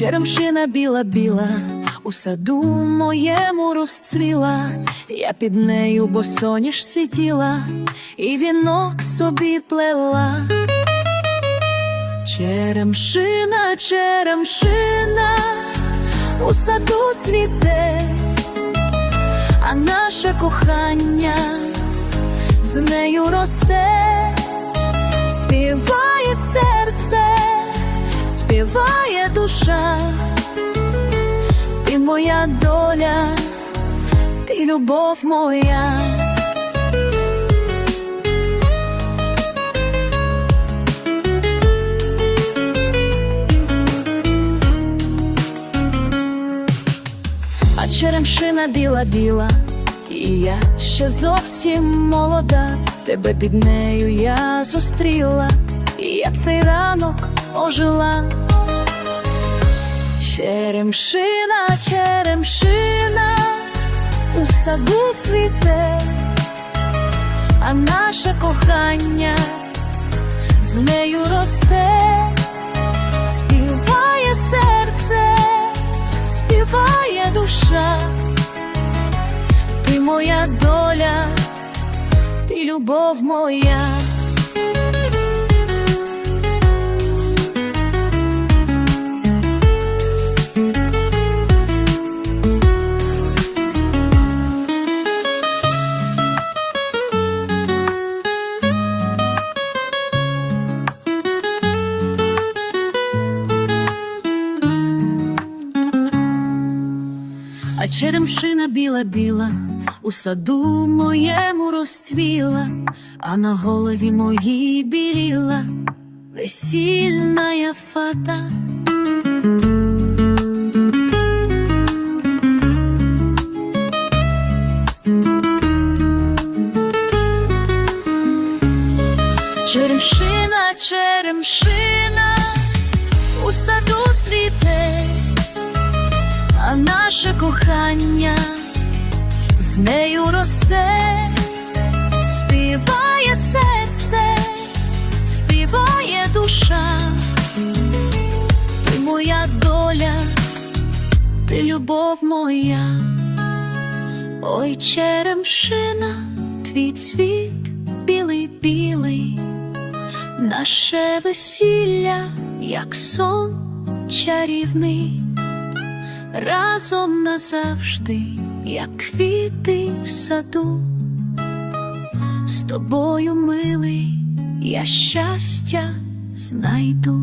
Черемшина біла біла, у саду моєму розцвіла, я під нею босоніж сиділа, і вінок собі плела. Черемшина, черемшина, у саду цвіте, а наше кохання з нею росте, співає серце, співає душа, ти моя доля, ти любов моя. А черемшина біла біла, і я ще зовсім молода, тебе під нею я зустріла, і як цей ранок ожила. Черемшина, черемшина, у саду цвіте, а наше кохання з нею росте, співає серце, співає душа, ти моя доля, ти любов моя. Черемшина біла-біла у саду моєму розцвіла, а на голові моїй біліла весільна фата. Черемшина, черемшина, кохання. З нею росте, співає серце, співає душа, ти моя доля, ти любов моя, ой черемшина, твій цвіт білий білий, наше весілля, як сон чарівний разом назавжди, як квіти в саду, з тобою, милий, я щастя знайду.